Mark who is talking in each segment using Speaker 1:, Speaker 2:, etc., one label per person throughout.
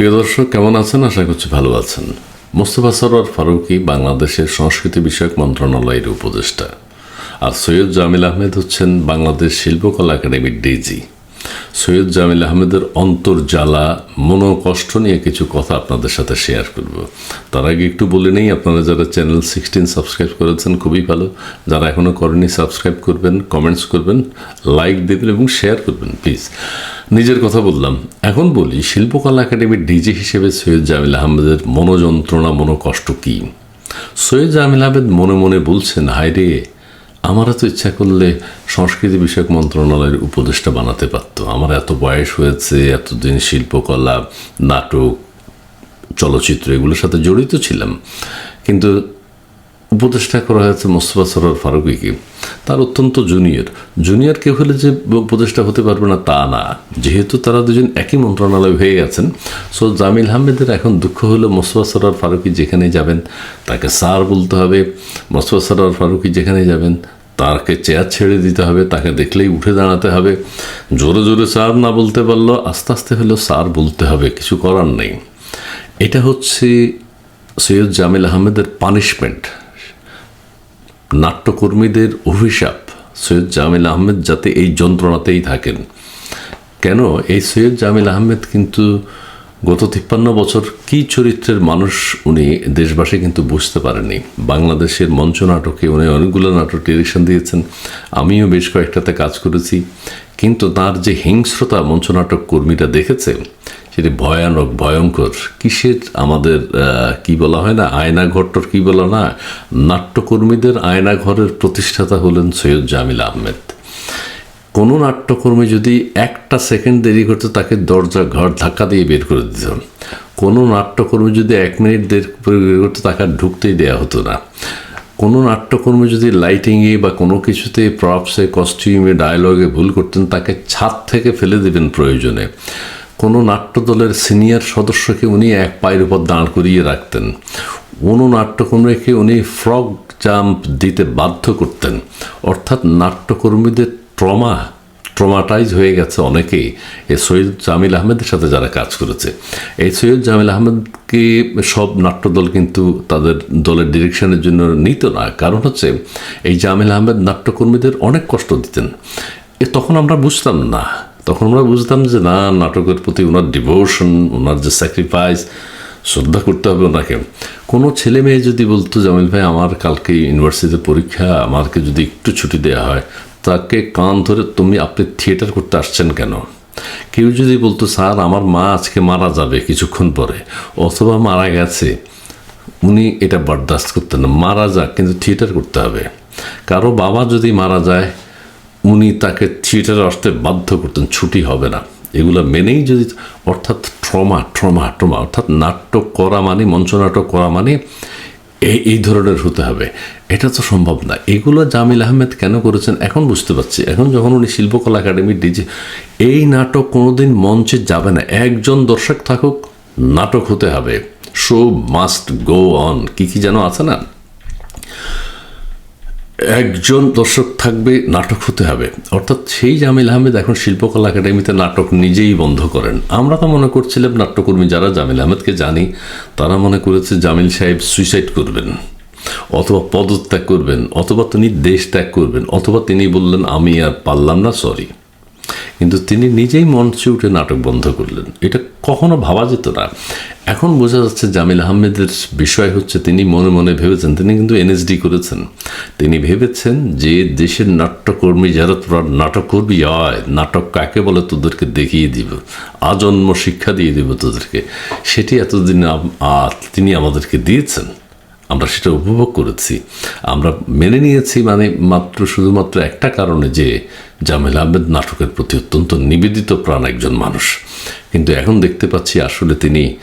Speaker 1: প্রিয় দর্শক, কেমন আছেন? আশা করছি ভালো আছেন। মোস্তফা সরোয়ার ফারুকি বাংলাদেশের সংস্কৃতি বিষয়ক মন্ত্রণালয়ের উপদেষ্টা। আর সৈয়দ জামিল আহমেদ হচ্ছেন বাংলাদেশ শিল্পকলা একাডেমির ডিজি। সৈয়দ জামিল আহমেদের অন্তর্জালা মনোকষ্ট নিয়ে কিছু কথা আপনাদের সাথে শেয়ার করব। তার আগে একটু বলে নেই, আপনারা যারা চ্যানেল সিক্সটিন সাবস্ক্রাইব করেছেন, খুবই ভালো। যারা এখনও করেনি সাবস্ক্রাইব করবেন কমেন্টস করবেন লাইক দেবেন এবং শেয়ার করবেন প্লিজ নিজের কথা বললাম। এখন বলি, শিল্পকলা একাডেমির ডিজি হিসেবে সৈয়দ জামিল আহমেদের মনোযন্ত্রণা, মনোকষ্ট কী? সৈয়দ জামিল আহমেদ মনে মনে বলছেন হায় রে আমারও তো ইচ্ছা করলে সংস্কৃতি বিষয়ক মন্ত্রণালয়ের উপদেষ্টা বানাতে পারতো। আমার এত বয়স হয়েছে, এতদিন শিল্পকলা, নাটক, চলচ্চিত্র এগুলোর সাথে জড়িত ছিলাম। কিন্তু উপদেষ্টা করা হয়েছে মোস্তফা সরোয়ার ফারুকিকে। তার অত্যন্ত জুনিয়র। জুনিয়র কেউ হলে যে উপদেষ্টা হতে পারবে না, তা না। যেহেতু তারা দুজন একই মন্ত্রণালয় হয়ে গেছেন, সো জামিল আহমেদের এখন দুঃখ হলো মোস্তফা সরোয়ার ফারুকি যেখানে যাবেন, তাকে স্যার বলতে হবে। মোস্তফা সরোয়ার ফারুকি যেখানে যাবেন তাকে চেয়ার ছেড়ে দিতে হবে, তাকে দেখলেই উঠে দাঁড়াতে হবে। জোরে জোরে স্যার না বলতে পারল আস্তে আস্তে হলেও স্যার বলতে হবে, কিছু করার নেই। এটা হচ্ছে সৈয়দ জামিল আহমেদের পানিশমেন্ট নাট্যকর্মীদের অভিশাপ। সৈয়দ জামিল আহমেদ যাতে এই যন্ত্রণাতেই থাকেন। কেন এই সৈয়দ জামিল আহমেদ কিন্তু গত তিপ্পান্ন বছর কি চরিত্রের মানুষ উনি দেশবাসী কিন্তু বুঝতে পারেনি বাংলাদেশের মঞ্চ নাটকে উনি অনেকগুলো নাটক ডিরেকশন দিয়েছেন। আমিও বেশ কয়েকটাতে কাজ করেছি। কিন্তু তার যে হিংস্রতা মঞ্চনাটক কর্মীরা দেখেছে সেটি ভয়ানক, ভয়ঙ্কর। কিসের আমাদের কি বলা হয় না? আয়না আয়নাঘরটার কি বলা না? নাট্যকর্মীদের আয়নাঘরের প্রতিষ্ঠাতা হলেন সৈয়দ জামিল আহমেদ। কোনো নাট্যকর্মী যদি একটা সেকেন্ড দেরি করতে তাকে দরজা, ঘর ধাক্কা দিয়ে বের করে দিত। কোনো নাট্যকর্মী যদি এক মিনিট দেরি করতে তাকে ঢুকতেই দেওয়া হতো না। কোনো নাট্যকর্মী যদি লাইটিংয়ে বা কোনো কিছুতে প্রপসে, কস্টিউমে, ডায়লগে ভুল করতেন, তাকে ছাদ থেকে ফেলে দেবেন প্রয়োজনে। কোনো নাট্যদলের সিনিয়র সদস্যকে উনি এক পায়ের উপর দাঁড় করিয়ে রাখতেন। কোনো নাট্যকর্মীকে উনি ফ্রগ জাম্প দিতে বাধ্য করতেন। অর্থাৎ নাট্যকর্মীদের ট্রমা, ট্রমাটাইজ হয়ে গেছে অনেকেই। এই সৈয়দ জামিল আহমেদের সাথে যারা কাজ করেছে। এই সৈয়দ জামিল আহমেদকে সব নাট্যদল কিন্তু তাদের দলের ডিরেকশনের জন্য নিত না। কারণ হচ্ছে, এই জামিল আহমেদ নাট্যকর্মীদের অনেক কষ্ট দিতেন। এ তখন আমরা বুঝতাম না তখন আমরা বুঝতাম যে, না, নাটকের প্রতি ওনার ডিভোশন ওনার যে স্যাক্রিফাইস শ্রদ্ধা করতে হবে ওনাকে। কোনো ছেলে মেয়ে যদি বলতো, জামিল ভাই, আমার কালকে ইউনিভার্সিটিতে পরীক্ষা, আমাকে যদি একটু ছুটি দেওয়া হয়, তাকে কান ধরে তুমি আপনি থিয়েটার করতে আসছেন কেন? কেউ যদি বলতো, স্যার, আমার মা আজকে মারা যাবে কিছুক্ষণ পরে, অথবা মারা গেছে। উনি এটা বরদাস্ত করতেন না, মারা যাক, কিন্তু থিয়েটার করতে হবে। কারও বাবা যদি মারা যায় উনি তাকে থিয়েটারে আসতে বাধ্য করতেন, ছুটি হবে না। এগুলো মেনেই যদি, অর্থাৎ ট্রমা ট্রমা ট্রমা, অর্থাৎ নাট্য করা মানে মঞ্চনাটক করা মানে এই এই ধরনের হতে হবে। এটা তো সম্ভব না। এগুলো জামিল আহমেদ কেন করেছেন এখন বুঝতে পারছি। এখন যখন উনি শিল্পকলা একাডেমির ডিজে, এই নাটক কোনোদিন মঞ্চে যাবে না। একজন দর্শক থাকুক, নাটক হতে হবে। Show must go on. কি কি যেন আছে না? একজন দর্শক থাকবে, নাটক হতে হবে। অর্থাৎ সেই জামিল আহমেদ এখন শিল্পকলা একাডেমিতে নাটক নিজেই বন্ধ করেন। আমরা তো মনে করছিলাম, নাট্যকর্মী যারা জামিল আহমেদকে জানি, তারা মনে করেছে জামিল সাহেব সুইসাইড করবেন, অথবা পদত্যাগ করবেন, অথবা তিনি দেশ ত্যাগ করবেন, অথবা তিনি বললেন, আমি আর পারলাম না সরি কিন্তু তিনি নিজেই মঞ্চে উঠে নাটক বন্ধ করলেন। এটা কখনো ভাবা যেত না। এখন বোঝা যাচ্ছে জামিল আহমেদের বিষয় হচ্ছে তিনি মনে মনে ভেবেছেন, তিনি কিন্তু এনএসডি করেছেন। তিনি ভেবেছেন যে দেশের নাট্যকর্মী যারা তোরা নাটককর্মী হয় নাটক কাকে বলে তোদেরকে দেখিয়ে দিব, আজন্ম শিক্ষা দিয়ে দিব তোদেরকে। সেটি এতদিন তিনি আমাদেরকে দিয়েছেন। আমরা সেটা উপভোগ করেছি। আমরা মেনে নিয়েছি মানে মাত্র শুধুমাত্র একটা কারণে যে জামেল আহমেদ নাটকের প্রতি অত্যন্ত নিবেদিত প্রাণ একজন মানুষ। কিন্তু এখন দেখতে পাচ্ছি আসলে তিনি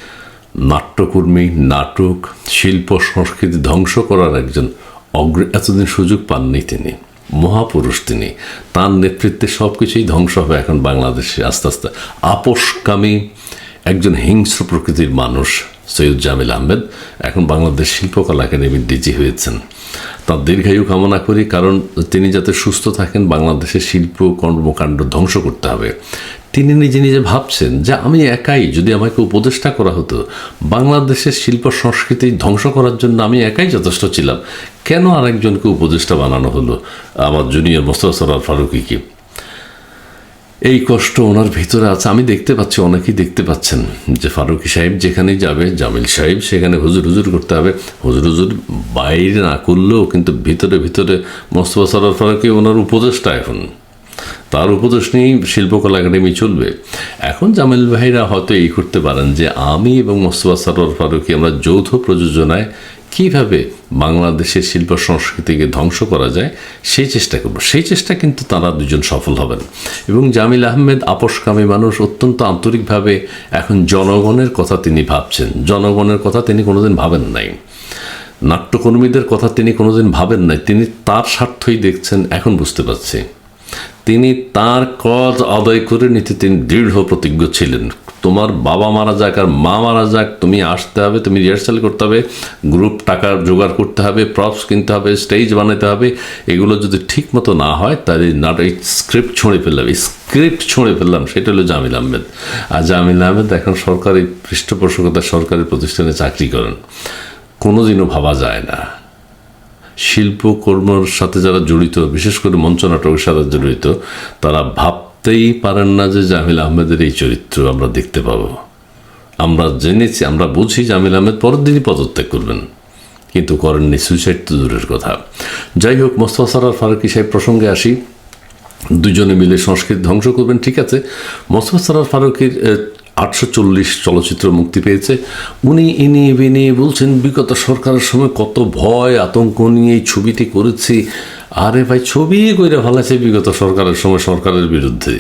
Speaker 1: নাট্যকর্মী, নাটক, শিল্প, সংস্কৃতি ধ্বংস করার একজন অগ্র, এতদিন সুযোগ পাননি তিনি। মহাপুরুষ তিনি। তার নেতৃত্বে সব কিছুই ধ্বংস হবে এখন বাংলাদেশে আস্তে আস্তে। আপোষকামী একজন হিংস্র প্রকৃতির মানুষ। সৈয়দ জামিল আহমেদ এখন বাংলাদেশ শিল্পকলা একাডেমির ডিজি হয়েছেন। তার দীর্ঘায়ু কামনা করি, কারণ তিনি যাতে সুস্থ থাকেন, বাংলাদেশের শিল্প কর্মকাণ্ড ধ্বংস করতে হবে। তিনি নিজে নিজে ভাবছেন যে আমি একাই যদি আমাকে উপদেষ্টা করা হতো, বাংলাদেশের শিল্প সংস্কৃতি ধ্বংস করার জন্য আমি একাই যথেষ্ট ছিলাম। কেন আরেকজনকে উপদেষ্টা বানানো হলো? আমার জুনিয়র মোস্তফা সরার ফারুকিকে এই কষ্ট ওনার ভিতরে আছে। আমি দেখতে পাচ্ছি, অনেকেই দেখতে পাচ্ছেন যে ফারুকি সাহেব যেখানেই যাবে, জামিল সাহেব সেখানে হুজুর হুজুর করতে হবে। হুজুর হুজুর বাইরে না করলেও কিন্তু ভিতরে ভিতরে মোস্তফা সরার ফারুকি ওনার উপদেশটা এখন। তার উপদেশ নিয়েই শিল্পকলা একাডেমি চলবে। এখন জামিল ভাইরা হয়তো এই করতে পারেন যে আমি এবং মোস্তফা সরোয়ার ফারুকি আমরা যৌথ প্রযোজনায় কীভাবে বাংলাদেশের শিল্প সংস্কৃতিকে ধ্বংস করা যায়, সেই চেষ্টা করব। সেই চেষ্টা কিন্তু তারা দুজন সফল হবেন। এবং জামিল আহমেদ আপোষকামী মানুষ, অত্যন্ত আন্তরিকভাবে এখন জনগণের কথা তিনি ভাবছেন। জনগণের কথা তিনি কোনোদিন ভাবেন নাই। নাট্যকর্মীদের কথা তিনি কোনোদিন ভাবেন নাই। তিনি তার স্বার্থই দেখছেন, এখন বুঝতে পারছি। তিনি তার কজ আদায় করে নিতে তিনি দৃঢ় প্রতিজ্ঞ ছিলেন। তোমার বাবা মারা যাক আর মা মারা যাক, তুমি আসতে হবে, তুমি রিহার্সাল করতে হবে গ্রুপ টাকা জোগাড় করতে হবে প্রপস কিনতে হবে স্টেজ বানাতে হবে, এগুলো যদি ঠিক মতো না হয় তাহলে নাটক স্ক্রিপ্ট ছুঁড়ে ফেললাম। স্ক্রিপ্ট ছুঁড়ে ফেললাম, সেটা হলো জামিল আহমেদ। আর জামিল আহমেদ এখন সরকারি পৃষ্ঠপোষকতা সরকারি প্রতিষ্ঠানে চাকরি করেন। কোনোদিনও ভাবা যায় না। শিল্পকর্মর সাথে যারা জড়িত, বিশেষ করে মঞ্চ নাটকের সাথে জড়িত, তারা ভাবতেই পারেন না যে জামিল আহমেদের এই চরিত্র আমরা দেখতে পাবো। আমরা জেনেছি, আমরা বুঝি জামিল আহমেদ পরের দিনই পদত্যাগ করবেন। কিন্তু করেননি, সুইসাইড তো দূরের কথা। যাই হোক, মোস্তফা সারার ফারুকি সাহেব প্রসঙ্গে আসি। দুজনে মিলে সংস্কৃতি ধ্বংস করবেন, ঠিক আছে। মোস্তফা সারার ফারুকের আটশো চল্লিশ চলচ্চিত্র মুক্তি পেয়েছে। উনি ইনি বিনি বলছেন, বিগত সরকারের সময় কত ভয়, আতঙ্ক নিয়ে এই ছবিটি করেছি। আরে ভাই, ছবি কইরা ফেলাছে বিগত সরকারের সময় সরকারের বিরুদ্ধে।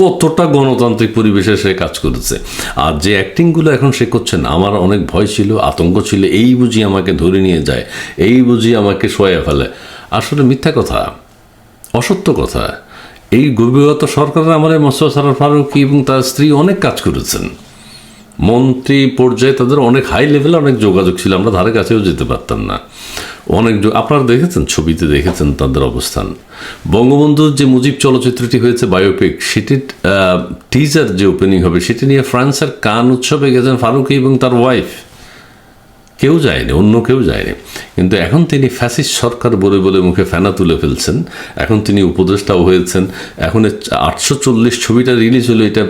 Speaker 1: কতটা গণতান্ত্রিক পরিবেশে সে কাজ করেছে। আর যে অ্যাক্টিংগুলো এখন সে করছে না, আমার অনেক ভয় ছিল, আতঙ্ক ছিল, এই বুঝি আমাকে ধরে নিয়ে যায়, এই বুঝি আমাকে শোয়া ফেলে। আসলে মিথ্যা কথা, অসত্য কথা। এই বিগত সরকারের আমাদের মোস্তফা সরার ফারুকি এবং তার স্ত্রী অনেক কাজ করেছেন। মন্ত্রী পর্যায়ে তাদের অনেক হাই লেভেলে অনেক যোগাযোগ ছিল, আমরা ধারে কাছেও যেতে পারতাম না। অনেক আপনারা দেখেছেন, ছবিতে দেখেছেন তাদের অবস্থান। বঙ্গবন্ধুর যে মুজিব চলচ্চিত্রটি হয়েছে বায়োপিক সেটির টিজার যে ওপেনিং হবে, সেটি নিয়ে ফ্রান্সের কান উৎসবে গেছেন ফারুকি এবং তার ওয়াইফ কেউ যায়নি, অন্য কেউ যায়নি। কিন্তু এখন তিনি ফ্যাসিস্ট সরকার বলে বলে মুখে ফেনা তুলে ফেলছেন। এখন তিনি উপদেষ্টাও হয়েছেন। এখন আটশো চল্লিশ ছবিটা রিলিজ হলো, এটা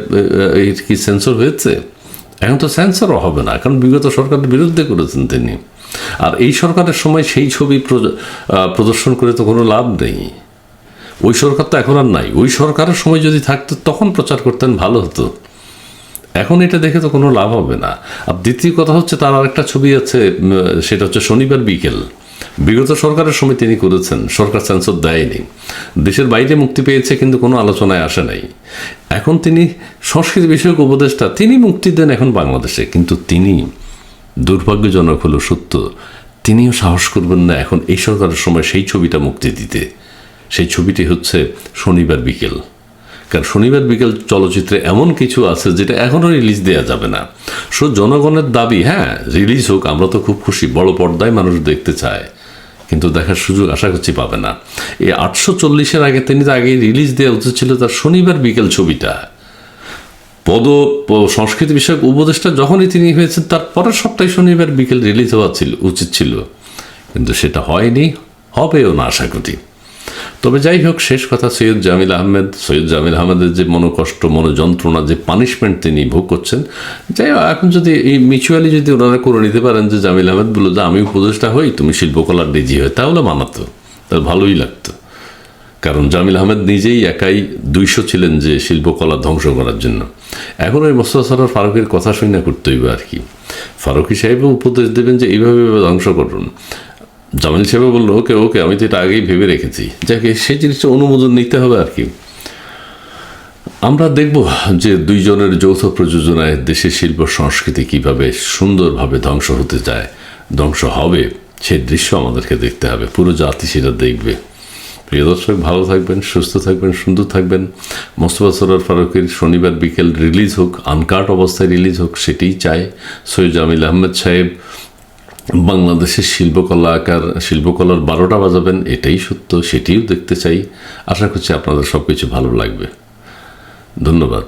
Speaker 1: কি সেন্সর হয়েছে? এখন তো সেন্সারও হবে না, কারণ বিগত সরকারের বিরুদ্ধে করেছেন তিনি। আর এই সরকারের সময় সেই ছবি প্রদর্শন করে তো কোনো লাভ নেই। ওই সরকার তো এখন আর নাই। ওই সরকারের সময় যদি থাকতো, তখন প্রচার করতেন, ভালো হতো। এখন এটা দেখে তো কোনো লাভ হবে না। আর দ্বিতীয় কথা হচ্ছে, তার আরেকটা ছবি আছে সেটা হচ্ছে শনিবার বিকেল। বিগত সরকারের সময় তিনি করেছেন, সরকার সেন্সর দেয়নি। দেশের বাইরে মুক্তি পেয়েছে কিন্তু কোনো আলোচনায় আসে নাই। এখন তিনি সংস্কৃতি বিষয়ক উপদেষ্টা, তিনি মুক্তি দেন এখন বাংলাদেশে, কিন্তু তিনি দুর্ভাগ্যজনক হলো সত্য, তিনিও সাহস করবেন না এখন এই সরকারের সময় সেই ছবিটা মুক্তি দিতে। সেই ছবিটি হচ্ছে শনিবার বিকেল। কারণ শনিবার বিকেল চলচ্চিত্রে এমন কিছু আছে যেটা এখনও রিলিজ দেওয়া যাবে না। সো জনগণের দাবি হ্যাঁ রিলিজ হোক, আমরা তো খুব খুশি, বড় পর্দায় মানুষ দেখতে চায়। কিন্তু দেখার সুযোগ আশা করছি পাবে না। এই আটশো চল্লিশের আগে তিনি তো আগে রিলিজ দেওয়া উচিত ছিল, তার শনিবার বিকেল ছবিটা। পদ সংস্কৃতি বিষয়ক উপদেষ্টা যখনই তিনি হয়েছেন, তার পরের সপ্তাহে শনিবার বিকেল রিলিজ হওয়া ছিল, উচিত ছিল। কিন্তু সেটা হয়নি, হবেও না, আশা করি। তবে যাই হোক শেষ কথা সৈয়দ জামিল আহমেদ। সৈয়দ জামিল আহমেদের যে মনোকষ্ট, মনোযন্ত্রণা, যে পানিশমেন্ট তিনি ভোগ করছেন, যাই হোক, এখন যদি এই মিচুয়ালি যদি ওনারা করে নিতে পারেন যে জামিল আহমেদ বলল, যে, আমি উপদেষ্টা হই, তুমি শিল্পকলার ডিজি হই তাহলে মানাতো। তাহলে ভালোই লাগতো। কারণ জামিল আহমেদ নিজেই একাই দুইশো ছিলেন যে শিল্পকলা ধ্বংস করার জন্য। এখন ওই মোস্তফা সরার ফারুকের কথা শুনে করতে হইবে আর কি। ফারুকি সাহেবও উপদেশ দেবেন যে এইভাবে ধ্বংস করুন। জামিল সাহেব বলল, ওকে ওকে, আমি তো এটা আগেই ভেবে রেখেছি। যাকে সেই জিনিসটা অনুমোদন নিতে হবে আর কি। আমরা দেখব যে দুইজনের যৌথ প্রযোজনায় দেশের শিল্প সংস্কৃতি কীভাবে সুন্দরভাবে ধ্বংস হতে যায় ধ্বংস হবে সেই দৃশ্য আমাদেরকে দেখতে হবে। পুরো জাতি সেটা দেখবে। প্রিয় দর্শক, ভালো থাকবেন, সুস্থ থাকবেন, সুন্দর থাকবেন। মোস্তফা সরার ফারুকের শনিবার বিকেল রিলিজ হোক, আনকাট অবস্থায় রিলিজ হোক, সেটিই চাই। সৈয়দ জামিল আহমেদ সাহেব বাংলাদেশের শিল্পকলা আকার শিল্পকলার বারোটা বাজাবেন, এটাই সত্য, সেটিও দেখতে চাই। আশা করছি আপনাদের সব কিছু ভালো লাগবে। ধন্যবাদ।